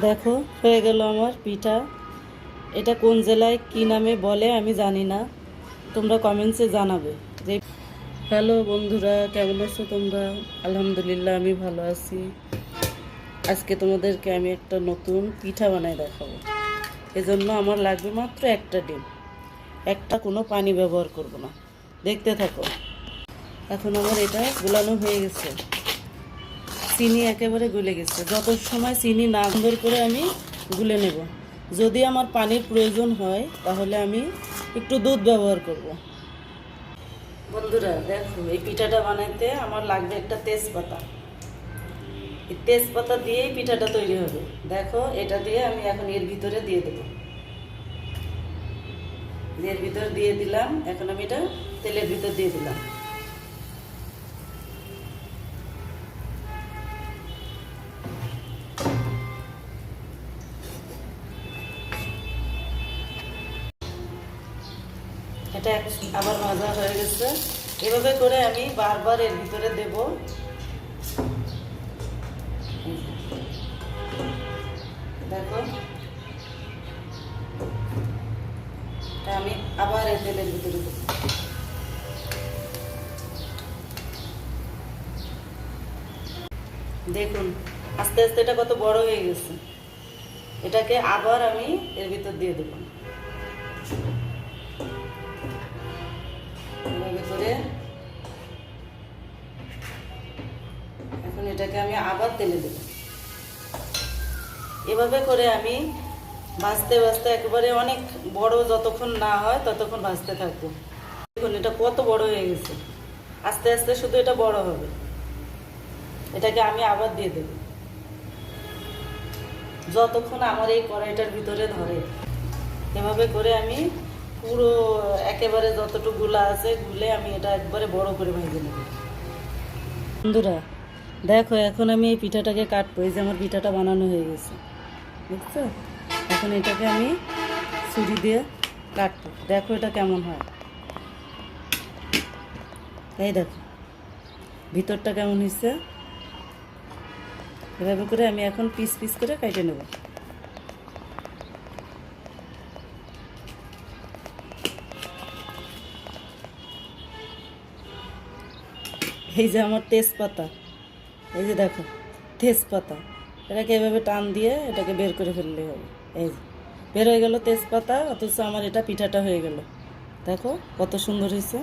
দেখো, হয়ে গেল আমার পিঠা। এটা কোন জেলায়, কি নামে বলে আমি জানি না। তোমরা কমেন্টসে জানাবে। যে হ্যালো বন্ধুরা, কেমন আছো তোমরা? আলহামদুলিল্লাহ, আমি ভালো আছি। আজকে তোমাদেরকে আমি একটা নতুন পিঠা বানায় দেখাবো। এজন্য আমার লাগবে মাত্র একটা ডিম। একটা কোনো পানি ব্যবহার করব না। দেখতে থাকো। এখন আমার এটা গোলানো হয়ে গেছে। চিনি একেবারে গুলে গেছে। যত সময় চিনি না সুন্দর করে আমি গুলে নেব। যদি আমার পানির প্রয়োজন হয়, তাহলে আমি একটু দুধ ব্যবহার করব। বন্ধুরা, দেখো, এই পিঠাটা বানাইতে আমার লাগবে একটা তেজপাতা। এই তেজপাতা দিয়েই পিঠাটা তৈরি হবে। দেখো, এটা দিয়ে আমি এখন এর ভিতরে দিয়ে দেবো। এর ভিতরে দিয়ে দিলাম, এখন আমি এটা তেলের ভিতর দিয়ে দিলাম। এটা আবার ভাজা হয়ে গেছে। এভাবে করে আমি বারবার এর ভিতরে দেব। দেখো। আমি আবার এই তেলের ভিতরে দেবো। দেখুন, আস্তে আস্তে এটা কত বড় হয়ে গেছে। এটাকে আবার আমি এর ভিতর দিয়ে দেবো। এটাকে আমি আবার তেলে দেব। এভাবে করে আমি ভাজতে ভাজতে একেবারে অনেক বড় যতক্ষণ না হয় ততক্ষণ ভাজতে থাকব। দেখুন, এটা কত বড় হয়ে গেছে। আস্তে আস্তে শুধু এটা বড় হবে। এটাকে আমি আবার দিয়ে দেব। যতক্ষণ আমার এই কড়াইটার ভিতরে ধরে। এভাবে করে আমি পুরো একেবারে যতটুকু গুলা আছে, গুলে আমি এটা একবারে বড় করে ভেজে নেব। বন্ধুরা দেখো, এখন আমি এই পিঠাটাকে কাটবো। এই যে আমার পিঠাটা বানানো হয়ে গেছে। বুঝছ এখন এটাকে আমি ছুরি দিয়ে কাটবো। দেখো এটা কেমন হয়। এই দেখো, ভিতরটা কেমন হয়েছে? এভাবে করে আমি এখন পিস পিস করে কেটে নেব। এই যে আমার তেজপাতা। এই যে দেখো, তেজপাতা। এটাকে এভাবে টান দিয়ে এটাকে বের করে ফেললে হবে। এই যে, বের হয়ে গেলো তেজপাতা, অথচ আমার এটা পিঠাটা হয়ে গেল। দেখো কত সুন্দর হয়েছে।